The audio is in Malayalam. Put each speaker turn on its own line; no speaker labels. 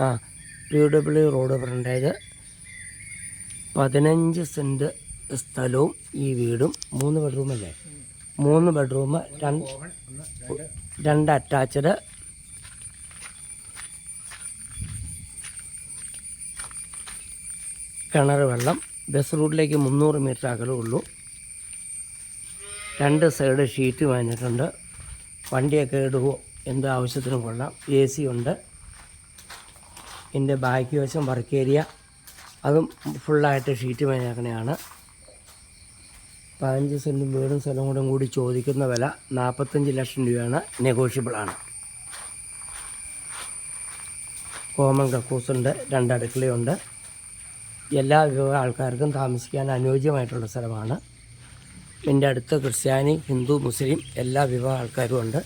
ആ പി ഡബ്ല്യു റോഡ് ഫ്രണ്ടേജ് പതിനഞ്ച് സെന്റ് സ്ഥലവും ഈ വീടും മൂന്ന് ബെഡ്റൂമല്ലേ മൂന്ന് ബെഡ്റൂം രണ്ട് രണ്ട് അറ്റാച്ച്ഡ് കിണർ വെള്ളം ബസ് റൂട്ടിലേക്ക് മുന്നൂറ് മീറ്റർ അകലേ ഉള്ളൂ. രണ്ട് സൈഡ് ഷീറ്റ് വാങ്ങിയിട്ടുണ്ട്. വണ്ടിയൊക്കെ ഇടുവോ? എന്ത് ആവശ്യത്തിനും കൊള്ളാം. എ സി ഉണ്ട്. ഇതിന്റെ ബാക്കി വശം വർക്ക് ഏരിയ അതും ഫുള്ളായിട്ട് ഷീറ്റ് മേഞ്ഞേക്കണയാണ്. പതിനഞ്ച് സെന്റും വീടും സ്ഥലം കൂടെ കൂടി ചോദിക്കുന്ന വില നാൽപ്പത്തഞ്ച് ലക്ഷം രൂപയാണ്. നെഗോഷ്യബിളാണ് കോമൺ കക്കൂസുണ്ട് രണ്ട് അടുക്കളയുണ്ട് എല്ലാ വിഭാഗം ആൾക്കാർക്കും താമസിക്കാൻ അനുയോജ്യമായിട്ടുള്ള സ്ഥലമാണ്. എന്റെ അടുത്ത് ക്രിസ്ത്യാനി ഹിന്ദു മുസ്ലിം എല്ലാ വിഭാഗം ആൾക്കാരും ഉണ്ട്.